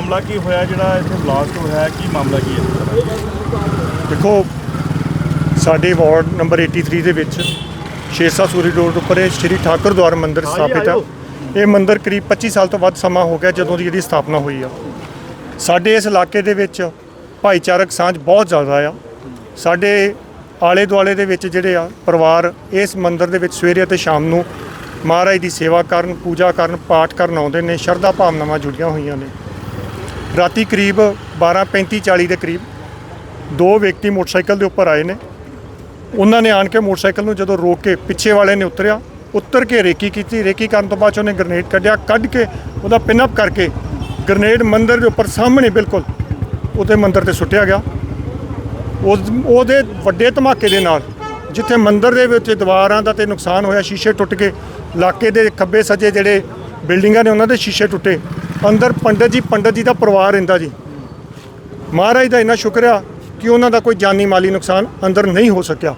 ਮਾਮਲਾ ਕੀ ਹੋਇਆ ਜਿਹੜਾ ਇੱਥੇ ਬਲਾਸਟ ਹੋਇਆ ਕੀ ਮਾਮਲਾ ਕੀ ਹੈ ਦੇਖੋ ਸਾਡੇ ਵਾਰਡ ਨੰਬਰ 83 ਦੇ ਵਿੱਚ ਸ਼ੇਸਾ ਸੂਰੀ ਰੋਡ ਉੱਪਰ ਇਹ ਸ਼੍ਰੀ ਠਾਕੁਰ ਦਵਾਰ ਮੰਦਿਰ ਸਥਾਪਿਤ ਹੈ ਇਹ ਮੰਦਿਰ ਕਰੀਬ 25 ਸਾਲ ਤੋਂ ਵੱਧ ਸਮਾਂ ਹੋ ਗਿਆ ਜਦੋਂ ਦੀ ਇਹਦੀ ਸਥਾਪਨਾ ਹੋਈ ਆ ਸਾਡੇ ਇਸ ਇਲਾਕੇ ਦੇ ਵਿੱਚ ਭਾਈਚਾਰਕ ਸਾਂਝ ਬਹੁਤ ਜ਼ਿਆਦਾ ਆ ਸਾਡੇ ਆਲੇ ਦੁਆਲੇ ਦੇ ਵਿੱਚ ਜਿਹੜੇ ਆ ਪਰਿਵਾਰ ਇਸ ਮੰਦਿਰ ਦੇ ਵਿੱਚ ਸਵੇਰੇ ਅਤੇ ਸ਼ਾਮ ਨੂੰ ਮਹਾਰਾਜ ਦੀ ਸੇਵਾ ਕਰਨ ਪੂਜਾ ਕਰਨ ਪਾਠ ਕਰਨ ਆਉਂਦੇ ਨੇ ਸ਼ਰਧਾ ਭਾਵਨਾਵਾਂ ਜੁੜੀਆਂ ਹੋਈਆਂ ਨੇ ਰਾਤੀ ਕਰੀਬ 12:35 40 ਦੇ ਕਰੀਬ ਦੋ ਵਿਅਕਤੀ ਮੋਟਰਸਾਈਕਲ ਦੇ ਉੱਪਰ ਆਏ ਨੇ ਉਹਨਾਂ ਨੇ ਆਣ ਕੇ ਮੋਟਰਸਾਈਕਲ ਨੂੰ ਜਦੋਂ ਰੋਕ ਕੇ ਪਿੱਛੇ ਵਾਲੇ ਨੇ ਉਤਰਿਆ ਉੱਤਰ ਕੇ ਰੇਕੀ ਕੀਤੀ ਰੇਕੀ ਕਰਨ ਤੋਂ ਬਾਅਦ ਉਹਨੇ ਗ੍ਰਨੇਡ ਕੱਢਿਆ ਕੱਢ ਕੇ ਉਹਦਾ ਪਿਨ ਅਪ ਕਰਕੇ ਗ੍ਰਨੇਡ ਮੰਦਰ ਦੇ ਉੱਪਰ ਸਾਹਮਣੇ ਬਿਲਕੁਲ ਉਹਦੇ ਮੰਦਰ ਤੇ ਸੁੱਟਿਆ ਗਿਆ ਉਹਦੇ ਵੱਡੇ ਧਮਾਕੇ ਦੇ ਨਾਲ ਜਿੱਥੇ ਮੰਦਰ ਦੇ ਵਿੱਚ ਦੀਵਾਰਾਂ ਦਾ ਤੇ ਨੁਕਸਾਨ ਹੋਇਆ ਸ਼ੀਸ਼ੇ ਟੁੱਟ ਗਏ ਇਲਾਕੇ ਦੇ ਖੱਬੇ ਸੱਜੇ ਜਿਹੜੇ ਬਿਲਡਿੰਗਾਂ ਨੇ ਉਹਨਾਂ ਦੇ ਸ਼ੀਸ਼ੇ ਟੁੱਟੇ ਅੰਦਰ ਪੰਡਤ ਜੀ ਪੰਡਤ ਜੀ ਦਾ ਪਰਿਵਾਰ ਰਹਿੰਦਾ ਜੀ ਮਹਾਰਾਜ ਦਾ ਇੰਨਾ ਸ਼ੁਕਰਿਆ ਕਿ ਉਹਨਾਂ ਦਾ ਕੋਈ ਜਾਨੀ ਮਾਲੀ ਨੁਕਸਾਨ ਅੰਦਰ ਨਹੀਂ ਹੋ ਸਕਿਆ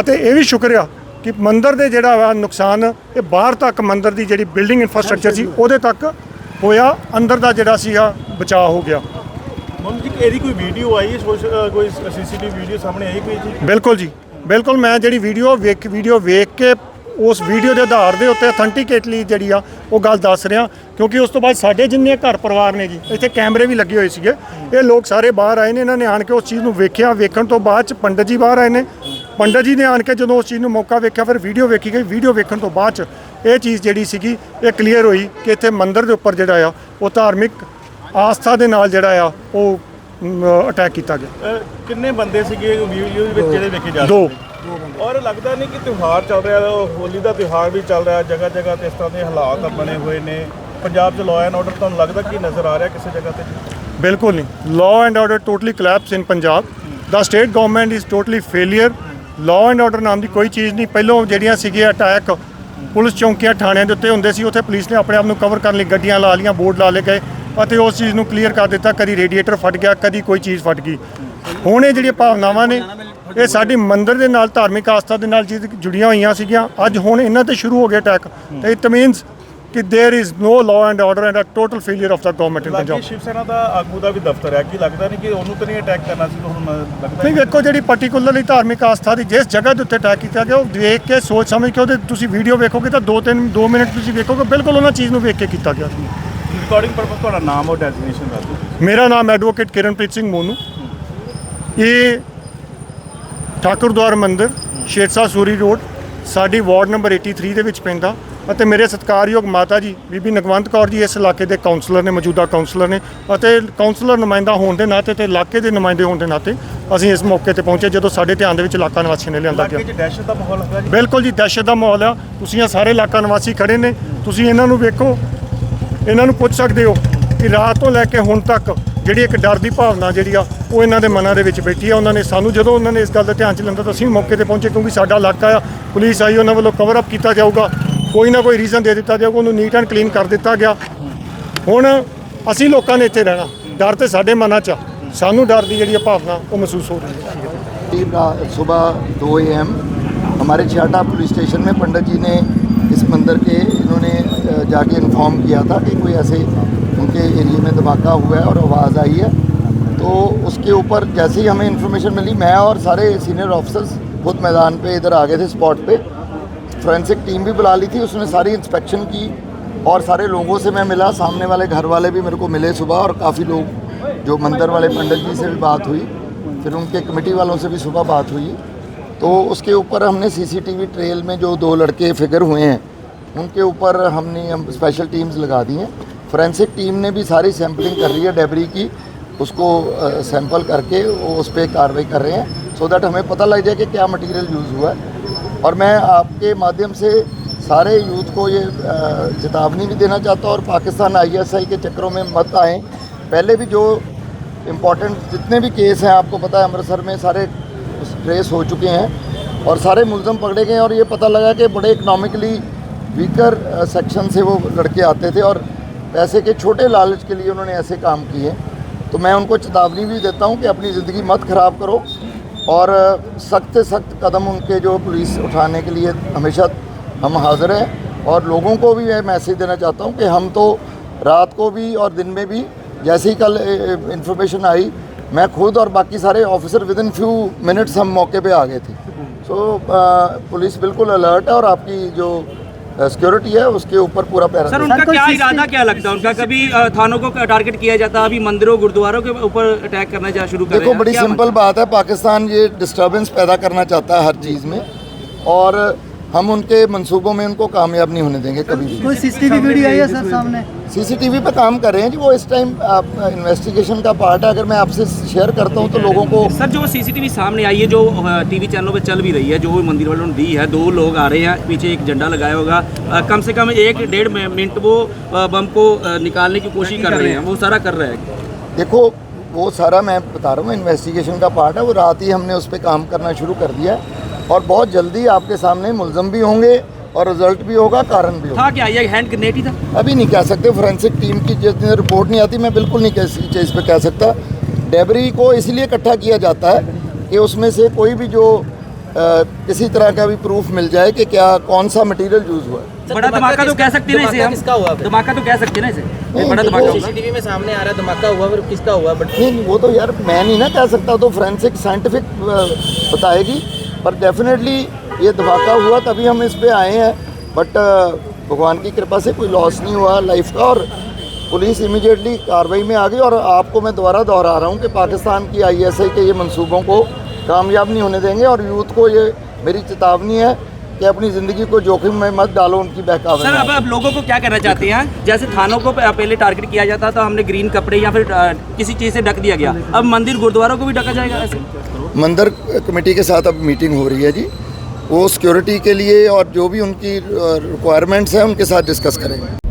ਅਤੇ ਇਹ ਵੀ ਸ਼ੁਕਰਿਆ ਕਿ ਮੰਦਰ ਦੇ ਜਿਹੜਾ ਵਾ ਨੁਕਸਾਨ ਇਹ ਬਾਹਰ ਤੱਕ ਮੰਦਰ ਦੀ ਜਿਹੜੀ ਬਿਲਡਿੰਗ ਇਨਫਰਾਸਟ੍ਰਕਚਰ ਸੀ ਉਹਦੇ ਤੱਕ ਹੋਇਆ ਅੰਦਰ ਦਾ ਜਿਹੜਾ ਸੀ ਆ ਬਚਾਅ ਹੋ ਗਿਆ ਮਮ ਜੀ ਇਹਦੀ ਕੋਈ ਵੀਡੀਓ ਆਈ ਹੈ ਕੋਈ ਸੀਸੀਟੀਵੀ ਵੀਡੀਓ ਸਾਹਮਣੇ ਆਈ ਕੋਈ ਜੀ ਬਿਲਕੁਲ ਜੀ ਬਿਲਕੁਲ ਮੈਂ ਜਿਹੜੀ ਵੀਡੀਓ ਵੇਖ ਵੀਡੀਓ ਵੇਖ ਕੇ ਉਸ ਵੀਡੀਓ ਦੇ ਆਧਾਰ ਦੇ ਉੱਤੇ ਅਥੈਂਟੀਕੇਟਲੀ ਜਿਹੜੀ ਆ ਉਹ ਗੱਲ ਦੱਸ ਰਿਹਾ ਕਿਉਂਕਿ ਉਸ ਤੋਂ ਬਾਅਦ ਸਾਡੇ ਜਿੰਨੇ ਘਰ ਪਰਿਵਾਰ ਨੇ ਜੀ ਇੱਥੇ ਕੈਮਰੇ ਵੀ ਲੱਗੇ ਹੋਏ ਸੀਗੇ ਇਹ ਲੋਕ ਸਾਰੇ ਬਾਹਰ ਆਏ ਨੇ ਇਹਨਾਂ ਨੇ ਆਣ ਕੇ ਉਸ ਚੀਜ਼ ਨੂੰ ਵੇਖਿਆ ਵੇਖਣ ਤੋਂ ਬਾਅਦ ਚ ਪੰਡਤ ਜੀ ਬਾਹਰ ਆਏ ਨੇ ਪੰਡਤ ਜੀ ਨੇ ਆਣ ਕੇ ਜਦੋਂ ਉਸ ਚੀਜ਼ ਨੂੰ ਮੌਕਾ ਵੇਖਿਆ ਫਿਰ ਵੀਡੀਓ ਵੇਖੀ ਗਈ ਵੀਡੀਓ ਵੇਖਣ ਤੋਂ ਬਾਅਦ ਚ ਇਹ ਚੀਜ਼ ਜਿਹੜੀ ਸੀਗੀ ਇਹ ਕਲੀਅਰ ਹੋਈ ਕਿ ਇੱਥੇ ਮੰਦਿਰ ਦੇ ਉੱਪਰ ਜਿਹੜਾ ਆ ਉਹ ਧਾਰਮਿਕ ਆਸਥਾ ਦੇ ਨਾਲ ਜਿਹੜਾ ਆ ਉਹ ਅਟੈਕ ਕੀਤਾ ਗਿਆ ਕਿੰਨੇ ਬੰਦੇ ਸੀਗੇ ਵੀਡੀਓ ਵਿੱਚ ਜਿਹੜੇ ਵੇਖੇ ਜਾ ਰਹੇ ਦੋ ਔਰ ਲੱਗਦਾ ਨਹੀਂ ਕਿ ਤਿਉਹਾਰ ਚੱਲ ਰਿਹਾ ਹੋਲੀ ਦਾ ਤਿਉਹਾਰ ਵੀ ਚੱਲ ਰਿਹਾ ਜਗ੍ਹਾ ਜਗ੍ਹਾ ਤੇ ਇਸ ਤਰ੍ਹਾਂ ਦੇ ਹਾਲਾਤ ਬਣੇ ਹੋਏ ਨੇ ਪੰਜਾਬ 'ਚ ਲਾਅ ਐਂਡ ਆਰਡਰ ਤੁਹਾਨੂੰ ਲੱਗਦਾ ਕੀ ਨਜ਼ਰ ਆ ਰਿਹਾ ਕਿਸੇ ਜਗ੍ਹਾ ਤੇ ਬਿਲਕੁਲ ਨਹੀਂ law and order totally collapse in Punjab ਦਾ state government is totally failure law and order ਨਾਮ ਦੀ ਕੋਈ ਚੀਜ਼ ਨਹੀਂ ਪਹਿਲਾਂ ਜਿਹੜੀਆਂ ਸੀਗੇ ਅਟੈਕ ਪੁਲਿਸ ਚੌਂਕੀਆਂ ਥਾਣਿਆਂ ਦੇ ਉੱਤੇ ਹੁੰਦੇ ਸੀ ਉੱਥੇ ਪੁਲਿਸ ਨੇ ਆਪਣੇ ਆਪ ਨੂੰ ਕਵਰ ਕਰਨ ਲਈ ਗੱਡੀਆਂ ਲਾ ਲੀਆਂ ਬੋਰਡ ਲਾ ਲਏ ਗਏ ਅਤੇ ਉਸ ਚੀਜ਼ ਨੂੰ ਕਲੀਅਰ ਕਰ ਦਿੱਤਾ ਕਦੀ ਰੇਡੀਏਟਰ ਫਟ ਗਿਆ ਕਦੀ ਕੋਈ ਚੀਜ਼ ਫਟ ਗਈ ਹੁਣ ਇਹ ਜਿਹੜੀਆਂ ਭਾਵਨਾਵਾਂ ਨੇ ਇਹ ਸਾਡੀ ਮੰਦਿਰ ਦੇ ਨਾਲ ਧਾਰਮਿਕ ਆਸਥਾ ਦੇ ਨਾਲ ਜੁੜੀਆਂ ਹੋਈਆਂ ਸੀਗੀਆਂ ਅੱਜ ਹੁਣ ਇਹਨਾਂ ਤੇ ਸ਼ੁਰੂ ਹੋ ਗਿਆ ਅਟੈਕ ਤੇ ਇਟ ਮੀਨਸ ਕਿ there is no law and order and uh total failure of the government in Punjab Shiv Sena ਦਾ ਆਗੂ ਦਾ ਵੀ ਦਫ਼ਤਰ ਹੈ ਕਿ ਲੱਗਦਾ ਨਹੀਂ ਕਿ ਉਹਨੂੰ ਤਾਂ ਨਹੀਂ ਅਟੈਕ ਕਰਨਾ ਸੀ ਹੁਣ ਲੱਗਦਾ ਨਹੀਂ ਵੇਖੋ ਜਿਹੜੀ ਪਾਰਟਿਕੂਲਰਲੀ ਧਾਰਮਿਕ ਆਸਥਾ ਦੀ ਜਿਸ ਜਗ੍ਹਾ ਦੇ ਉੱਤੇ ਅਟੈਕ ਕੀਤਾ ਗਿਆ ਉਹ ਦੇਖ ਕੇ ਸੋਚ ਸਮਝ ਕੇ ਉਹਦੇ ਤੁਸੀਂ ਵੀਡੀਓ ਵੇਖੋਗੇ ਤਾਂ ਦੋ ਤਿੰਨ 2 ਮਿੰਟ ਤੁਸੀਂ ਵੇਖੋਗੇ ਬਿਲਕੁਲ ਉਹਨਾਂ ਚੀਜ਼ ਨੂੰ ਵੇਖ ਕੇ ਕੀਤਾ ਗਿਆ ਸੀ ਰਿਕਾਰਡਿੰਗ ਪਰਪਸ ਤੁਹਾਡਾ ਨਾਮ ਔਰ ਡੈਸਟੀਨੇਸ਼ਨ ਦੱਸੋ ਮੇਰਾ ਨਾਮ ਐਡਵੋਕੇਟ ਕਿਰਨਪ੍ਰੀਤ ਸਿੰਘ ਮੋਨੂ ਇਹ ਠਾਕੁਰ ਦਵਾਰ ਮੰਦਿਰ ਸ਼ੇਰਸਾ ਸੂਰੀ ਰੋਡ ਸਾਡੀ ਵਾਰਡ ਨੰਬਰ 83 ਦੇ ਵਿੱਚ ਪੈਂਦਾ ਅਤੇ ਮੇਰੇ ਸਤਿਕਾਰਯੋਗ ਮਾਤਾ ਜੀ ਬੀਬੀ ਨਗਵੰਤ ਕੌਰ ਜੀ ਇਸ ਇਲਾਕੇ ਦੇ ਕਾਉਂਸਲਰ ਨੇ ਮੌਜੂਦਾ ਕਾਉਂਸਲਰ ਨੇ ਅਤੇ ਕਾਉਂਸਲਰ ਨੁਮਾਇੰਦਾ ਹੋਣ ਦੇ ਨਾਤੇ ਤੇ ਇਲਾਕੇ ਦੇ ਨੁਮਾਇੰਦੇ ਹੋਣ ਦੇ ਨਾਤੇ ਅਸੀਂ ਇਸ ਮੌਕੇ ਤੇ ਪਹੁੰਚੇ ਜਦੋਂ ਸਾਡੇ ਧਿਆਨ ਦੇ ਵਿੱਚ ਇਲਾਕਾ ਨਿਵਾਸੀਆਂ ਨੇ ਲਿਆਂਦਾ ਗਿਆ ਦਹਿਸ਼ਤ ਦਾ ਮਾਹੌਲ ਹੈ ਬਿਲਕੁਲ ਜੀ ਦਹਿਸ਼ਤ ਦਾ ਮਾਹੌਲ ਆ ਤੁਸੀਂ ਸਾਰੇ ਇਲਾਕਾ ਨਿਵਾਸੀ ਖੜੇ ਨੇ ਤੁਸੀਂ ਇਹਨਾਂ ਨੂੰ ਵੇਖੋ ਇਹਨਾਂ ਨੂੰ ਪੁੱਛ ਸਕਦੇ ਹੋ ਕਿ ਰਾਤ ਤੋਂ ਲੈ ਕੇ ਹੁਣ ਤੱਕ ਜਿਹੜੀ ਇੱਕ ਡਰ ਦੀ ਭਾਵਨਾ ਜਿਹੜੀ ਆ ਉਹ ਇਹਨਾਂ ਦੇ ਮਨਾਂ ਦੇ ਵਿੱਚ ਬੈਠੀ ਆ ਉਹਨਾਂ ਨੇ ਸਾਨੂੰ ਜਦੋਂ ਉਹਨਾਂ ਨੇ ਇਸ ਗੱਲ ਦਾ ਧਿਆਨ ਚ ਲੰਦਾ ਤਾਂ ਅਸੀਂ ਮੌਕੇ ਤੇ ਪਹੁੰਚੇ ਕਿਉਂਕਿ ਸਾਡਾ ਇਲਾਕਾ ਆ ਪੁਲਿਸ ਆਈ ਉਹਨਾਂ ਵੱਲੋਂ ਕਵਰ ਅਪ ਕੀਤਾ ਜਾਊਗਾ ਕੋਈ ਨਾ ਕੋਈ ਰੀਜ਼ਨ ਦੇ ਦਿੱਤਾ ਜਾਊਗਾ ਉਹਨੂੰ ਨੀਟ ਐਂਡ ਕਲੀਨ ਕਰ ਦਿੱਤਾ ਗਿਆ ਹੁਣ ਅਸੀਂ ਲੋਕਾਂ ਨੇ ਇੱਥੇ ਰਹਿਣਾ ਡਰ ਤੇ ਸਾਡੇ ਮਨਾਂ 'ਚ ਸਾਨੂੰ ਡਰ ਦੀ ਜਿਹੜੀ ਭਾਵਨਾ ਉਹ ਮਹਿਸੂਸ ਹੋ ਰਹੀ ਹੈ ਦਾ ਸਵੇਰ दो A M Chhata police station ਮੇ ਪੰਡਤ ਜੀ ਨੇ ਇਸ ਮੰਦਰ ਕੇ ਇਹਨਾਂ ਨੇ ਜਾ ਕੇ किया ਕੀਤਾ ਕਿ ਕੋਈ ਐਸੇ उनके एरिए में धमाका हुआ है और आवाज़ आई है तो उसके ऊपर जैसे ही हमें इन्फॉर्मेशन मिली मैं और सारे सीनियर ऑफिसर्स खुद मैदान पे इधर आ गए थे स्पॉट पे फ्रेंसिक टीम भी बुला ली थी उसने सारी इंस्पेक्शन की और सारे लोगों से मैं मिला सामने वाले घर वाले भी मेरे को मिले सुबह और काफ़ी लोग जो मंदिर वाले पंडित जी से भी बात हुई फिर उनके कमेटी वालों से भी सुबह बात हुई तो उसके ऊपर हमने सीसीटीवी ट्रेल में जो दो लड़के फिगर हुए हैं उनके ऊपर हमने हम स्पेशल टीम्स लगा दी हैं फ्रेंसिक टीम ने भी सारी सैंपलिंग कर रही है डेबरी की उसको सैंपल करके वो उस पर कार्रवाई कर रहे हैं सो दैट हमें पता लग जाए कि क्या मटेरियल यूज़ हुआ है और मैं आपके माध्यम से सारे यूथ को ये चेतावनी भी देना चाहता हूँ और पाकिस्तान आईएसआई के चक्करों में मत आएँ पहले भी जो इम्पोर्टेंट जितने भी केस हैं आपको पता है अमृतसर में सारे ट्रेस हो चुके हैं और सारे मुलजम पकड़े गए और ये पता लगा कि बड़े इकनॉमिकली वीकर सेक्शन से वो लड़के आते थे और पैसे के छोटे लालच के लिए उन्होंने ऐसे काम किए तो मैं उनको चेतावनी भी देता हूँ कि अपनी ज़िंदगी मत ख़राब करो और सख्त से सख्त कदम उनके जो पुलिस उठाने के लिए हमेशा हम हाज़िर हैं और लोगों को भी मैं मैसेज देना चाहता हूँ कि हम तो रात को भी और दिन में भी जैसे ही कल इन्फॉर्मेशन आई मैं खुद और बाकी सारे officer within few minutes हम मौके पे आ गए थे सो so, पुलिस बिल्कुल अलर्ट है और आपकी जो सिक्योरिटी है उसके ऊपर पूरा पैर सर उनका क्या इरादा क्या लगता है उनका कभी थानों को टारगेट किया जाता है अभी मंदिरों गुरुद्वारों के ऊपर अटैक करना चाह शुरू कर देखो बड़ी सिंपल मतलब? बात है पाकिस्तान ये डिस्टर्बेंस पैदा करना चाहता है हर चीज़ में और हम उनके मंसूबों में उनको कामयाब नहीं होने देंगे कभी भी कोई सीसीटीवी वीडियो आई है सर सामने सीसीटीवी पे काम कर रहे हैं जी वो इस टाइम इन्वेस्टिगेशन uh, का पार्ट है अगर मैं आपसे शेयर करता हूँ तो लोगों को सर जो सीसीटीवी सामने आई है जो टीवी uh, चैनलों पे चल भी रही है जो मंदिर वालों ने दी है दो लोग आ रहे हैं पीछे एक झंडा लगाया होगा uh, कम से कम एक डेढ़ मिनट वो बम को निकालने की कोशिश कर रहे हैं वो सारा कर रहे हैं देखो वो सारा मैं बता रहा हूँ इन्वेस्टिगेशन का पार्ट है वो रात ही हमने उस पर काम करना शुरू कर दिया है और बहुत जल्दी आपके सामने मुलजम भी होंगे और रिजल्ट भी होगा कारण भी होगा क्या ये हैंड ग्रेनेड ही था अभी नहीं कह सकते फोरेंसिक टीम की जिस दिन रिपोर्ट नहीं आती मैं बिल्कुल नहीं इस चीज़ पर कह सकता डेबरी को इसलिए इकट्ठा किया जाता है कि उसमें से कोई भी जो किसी तरह का भी प्रूफ मिल जाए कि क्या कौन सा मटेरियल यूज हुआ बड़ा तो धमाका तो कह सकते ना इसे हम किसका हुआ धमाका तो कह सकते ना इसे नहीं, बड़ा धमाका सीसीटीवी में सामने आ रहा है धमाका हुआ फिर किसका हुआ बट नहीं वो तो यार मैं नहीं ना कह सकता तो फोरेंसिक साइंटिफिक बताएगी पर डेफिनेटली ये धमाका हुआ तभी हम इस पर आए हैं बट uh, भगवान की कृपा से कोई लॉस नहीं हुआ लाइफ का और पुलिस इमीडिएटली कार्रवाई में आ गई और आपको मैं दोबारा दोहरा रहा हूँ कि पाकिस्तान की आईएसआई के ये मंसूबों को कामयाब नहीं होने देंगे और यूथ को ये मेरी चेतावनी है कि अपनी ज़िंदगी को जोखिम में मत डालो उनकी बहकाव सर अब आप लोगों को क्या करना चाहते हैं जैसे थानों को पहले टारगेट किया जाता था हमने ग्रीन कपड़े या फिर uh, किसी चीज़ से ढक दिया गया अब मंदिर गुरुद्वारों को भी ढका जाएगा ऐसे मंदिर कमेटी के साथ अब मीटिंग हो रही है जी वो सिक्योरिटी के लिए और जो भी उनकी रिक्वायरमेंट्स हैं उनके साथ डिस्कस करेंगे